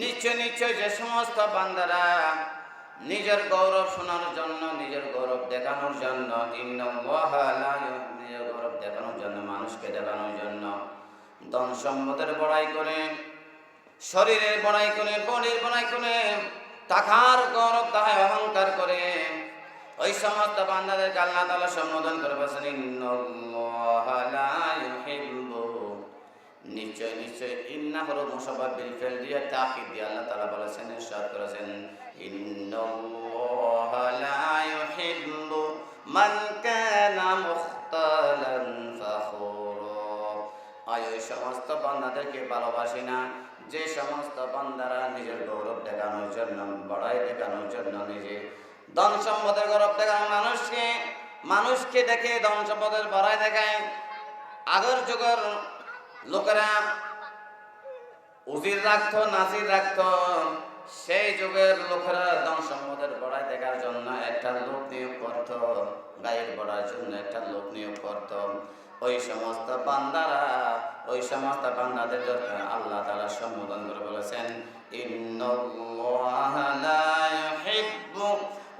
নিশ্চয় নিশ্চয় যে সমস্ত বান্দারা নিজের গৌরব শোনানোর জন্য, নিজের গৌরব দেখানোর জন্য নিজের গৌরব দেখানোর জন্য, মানুষকে দেখানোর জন্য ধন সম্পদের বড়াই করে, শরীরের বড়াই করে, বডির বড়াই করে টাকার গৌরব, তাহায় অহংকার করে। ওই সমস্ত বান্দাদেরকে আল্লাহ তাআলা সম্বোধন করে বলেছেন, ইন্নাল্লাহ লা ইউহিব্বু নিশ্চয় নিশ্চয়। ইন্না হলো মুসাফা বিল ফেল দিয়ে তাকিদ দিয়ে আল্লাহ তাআলা বলেছেন, ইরশাদ করেছেন। ইন্নাল্লাহা লা ইউহিব্বু মান কানা মুখতালান আয় ওই সমস্ত বান্দাদেরকে ভালোবাসি না। যে সমস্ত বান্দারা নিজের গৌরব দেখানোর জন্য, বড়াই দেখানোর জন্য নিজে ধন সম্পদের গৌরব দেখানো মানুষকে মানুষকে দেখে ধন সম্পদের বড়াই দেখায়। আগের যুগের লোকেরা, উজির রাখতো, নাজির রাখতো, সেই যুগের লোকেরা ধন সম্পদের বড়াই দেখার জন্য একটা লোক নিয়োগ করত, গায়ের বড়ার জন্য একটা লোক নিয়োগ করত। ওই সমস্ত বান্দারা, ওই সমস্ত বান্দাদের দরকার। আল্লাহ তাআলা সম্বোধন করে বলেছেন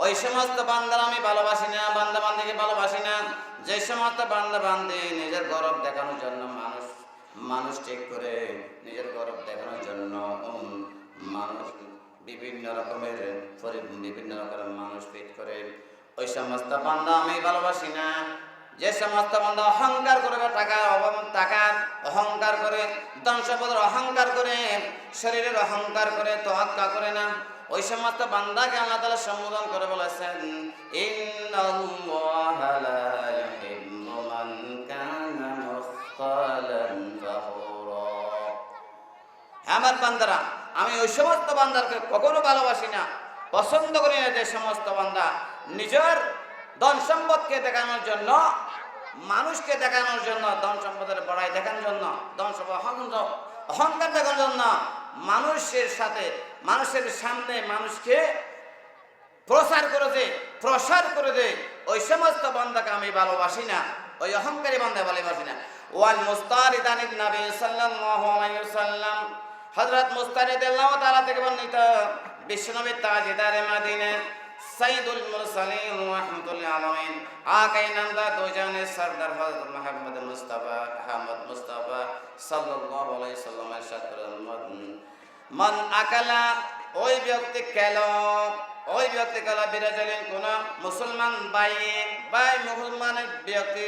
ওই সমস্ত বান্দারা আমি ভালোবাসি না, বান্দা বান্দিকে ভালোবাসি না। যে সমস্ত বান্দা বান্দি নিজের গৌরব দেখানোর জন্য মানুষ মানুষ ঠিক করে নিজের গৌরব দেখানোর জন্য মানুষ বিভিন্ন রকমের বিভিন্ন রকমের মানুষ ফিট করে। ওই সমস্ত বান্দা আমি ভালোবাসি না। যে সমস্ত বান্দা অহংকার করবে টাকা অভাব টাকার অহংকার করে সম্পদের অহংকার করে, শরীরের অহংকার করে, তোয়াক্কা করে না। ওই সমস্ত বান্দাকে আল্লাহ তাআলা সম্বোধন করে বলেছেন আমার বান্দারা, আমি ওই সমস্ত বান্দারকে কখনো ভালোবাসি না। পছন্দ করি না যে সমস্ত বান্দা নিজের ধন সম্পদকে দেখানোর জন্য, মানুষকে দেখানোর জন্য, ধন সম্পদের বড়াই দেখানোর জন্য, ধন সম্পদ অহংকার দেখানোর জন্য মানুষের সাথে, মানুষের সামনে মানুষকে প্রসার করে দে, প্রসার করে দে, ওই সমস্ত বান্দাকে আমি ভালোবাসি না, ওই অহংকারী বান্দা ভালোবাসি না। ওয়াল মুস্তারিদানিন নবী সাল্লাল্লাহু আলাইহি ওয়াসাল্লাম হযরত মুস্তারিদ আল্লাহ তাআলা থেকে বর্ণিত বিশ্বনবী তাজদারে মদিনা সাইদুল মুরসালিন রাহমাতুল আলামিন। আকাই নামদা দুজানের সরদার হযরত মুহাম্মদ মুস্তাফা আহমদ মুস্তাফা সাল্লাল্লাহু আলাইহি সাল্লামের সাথে মান আকালা, ওই ব্যক্তি খেল ওই ব্যক্তি খেল বিরাজলেন কোন মুসলমান বাই বাই মুসলমানের ব্যক্তি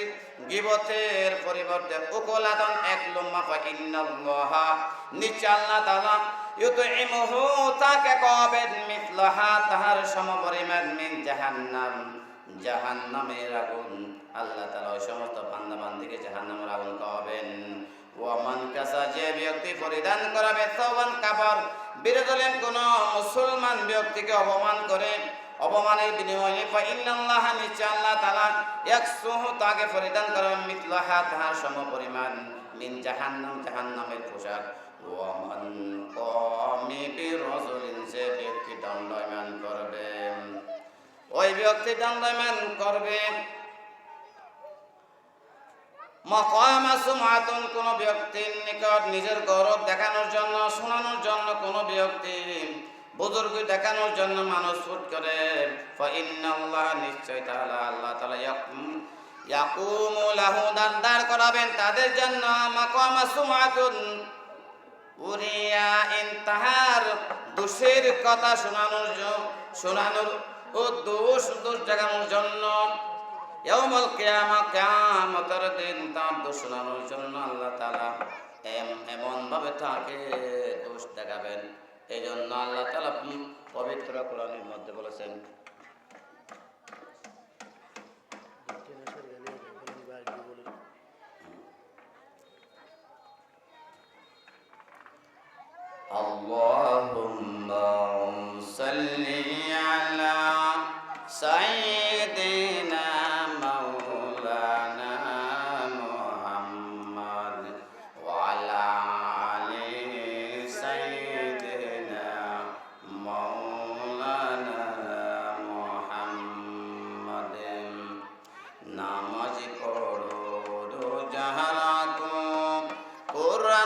গিবতের পরিবর্তে উকলাদন এক লম্মা ফাইন্নাল্লাহ নিচে আল্লাহ তাআলা ইউতইমুহু তাকে কবেন মিথলাহা, তাহার সমপরিমাণ মিন জাহান্নাম, জাহান্নামের আগুন। আল্লাহ তাআলা ওই সমস্ত বান্দা বান্দিকে জাহান্নামের আগুন খাওয়াবেন ওয়ামান কাসা, যে ব্যক্তি পরিধান করাবে তখন কাপড় বিরোধলেন কোন মুসলমান ব্যক্তিকে অপমান করে, অপমানের বিনিময়ে ফাইনাল্লাহ নিচে আল্লাহ তাআলা ইয়াকসুহু, তাকে পরিধান করাবে মিথলাহা, তাহার সমপরিমাণ মিন জাহান্নাম, জাহান্নামের পোশাক। ওয়ামান কমি বিরজলিন, যে ব্যক্তি দণ্ডায়মান করবে, ওই ব্যক্তি দণ্ডায়মান করবে মকামা সুমাতুন, কোন ব্যক্তির নিকট নিজের গৌরব দেখানোর জন্য, শোনানোর জন্য কোন ব্যক্তি বুজুর্গ দেখানোর জন্য মানুষ ফুট করে। ফাইন্নাল্লাহ নিশ্চয় তাআলা আল্লাহ তাআলা ইয়াকুম, ইয়াকুমু লাহু দাঁড় করাবেন তাদের জন্য। মাকামা সুমাতুন, উরিয়া ইনতাহার দোষের কথা শোনানোর শোনানোর ও দোষ দোষ দেখানোর জন্য। ইয়াউমুল কিয়ামা কিয়ামতের দিন তার দোষ শোনানোর জন্য আল্লাহ তাআলা এম- এমন ভাবে তাকে দোষ দেখাবেন এই জন্য আল্লাহ তাআলা উম পবিত্র কোরআনের মধ্যে বলেছেন اللهم صل على سيدنا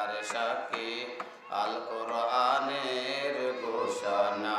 আল্লাহর সাক্ষী আল কোরআনের ঘোষণা